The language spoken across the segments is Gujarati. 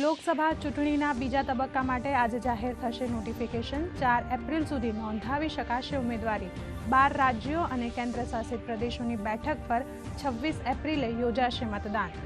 લોકસભા ચૂંટણીના બીજા તબક્કા માટે આજે જાહેર થશે નોટિફિકેશન. ચાર એપ્રિલ સુધી નોંધાવી શકાશે ઉમેદવારી. બાર રાજ્યો અને કેન્દ્રશાસિત પ્રદેશોની બેઠક પર છવ્વીસ એપ્રિલે યોજાશે મતદાન.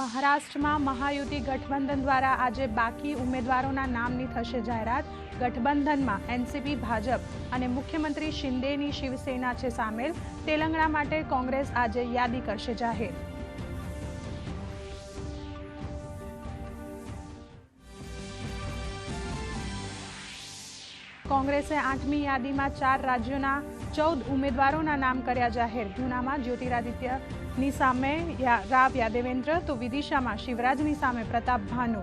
મહારાષ્ટ્રમાં મહાયુતિ ગઠબંધન દ્વારા આજે બાકી ઉમેદવારોના નામની થશે જાહેરાત. ગઠબંધનમાં એનસીપી, ભાજપ અને મુખ્યમંત્રી શિંદેની શિવસેના છે સામેલ. તેલંગણા માટે કોંગ્રેસ આજે યાદી કરશે જાહેર. કોંગ્રેસે આઠમી યાદીમાં ચાર રાજ્યોના ચૌદ ઉમેદવારોના નામ કર્યા જાહેર. જૂનામાં જ્યોતિરાદિત્યની સામે રાવ યાદેવેન્દ્ર તો વિદિશામાં શિવરાજની સામે પ્રતાપ ભાનુ.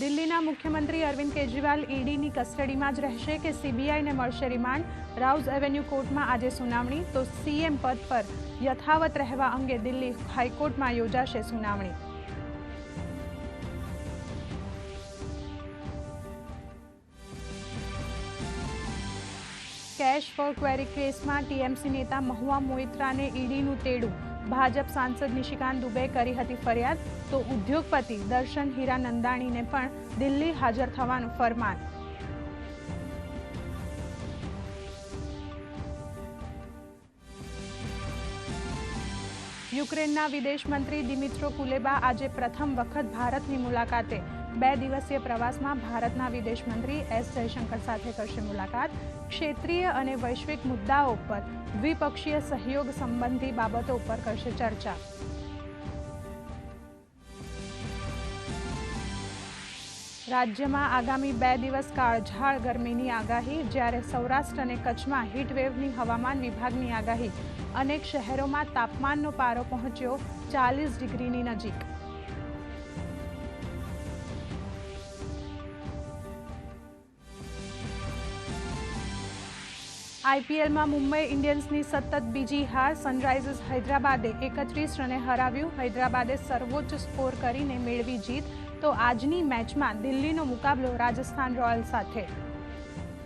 દિલ્હીના મુખ્યમંત્રી અરવિંદ કેજરીવાલ ઈડીની કસ્ટડીમાં જ રહેશે કે સીબીઆઈને મળશે રિમાન્ડ? રાઉઝ એવેન્યુ કોર્ટમાં આજે સુનાવણી, તો સીએમ પદ પર યથાવત રહેવા અંગે દિલ્હી હાઈકોર્ટમાં યોજાશે સુનાવણી. કેશ ફોર ક્વેરી કેસમાં ટીએમસી નેતા મહુઆ મોઇત્રાને ઈડીનું તેડું. ભાજપ સાંસદ નિશિકાંત દુબે કરી હતી ફરિયાદ, તો ઉદ્યોગપતિ દર્શન હીરાનંદાણીને પણ દિલ્હી હાજર થવાનું ફરમાન. યુક્રેનના વિદેશ મંત્રી દિમિત્રો કુલેબા આજે પ્રથમ વખત ભારતની મુલાકાતે બે દિવસીય પ્રવાસમાં ભારતના વિદેશ મંત્રી એસ જયશંકર સાથે કરશે મુલાકાત. ક્ષેત્રીય અને વૈશ્વિક મુદ્દાઓ પર દ્વિપક્ષીય સહયોગ સંબંધી બાબતો ઉપર કરશે ચર્ચા. રાજ્યમાં આગામી બે દિવસ કાળઝાળ ગરમીની આગાહી, જ્યારે સૌરાષ્ટ્ર અને કચ્છમાં હીટવેવની હવામાન વિભાગની આગાહી. અનેક શહેરોમાં તાપમાનનો પારો પહોંચ્યો ચાલીસ ડિગ્રીની નજીક. આઈપીએલમાં મુંબઈ ઇન્ડિયન્સની સતત બીજી હાર સનરાઇઝર્સ હૈદરાબાદે એકત્રીસ રને હરાવ્યું. હૈદરાબાદે સર્વોચ્ચ સ્કોર કરીને મેળવી જીત. તો આજની મેચમાં દિલ્હીનો મુકાબલો રાજસ્થાન રોયલ્સ સાથે.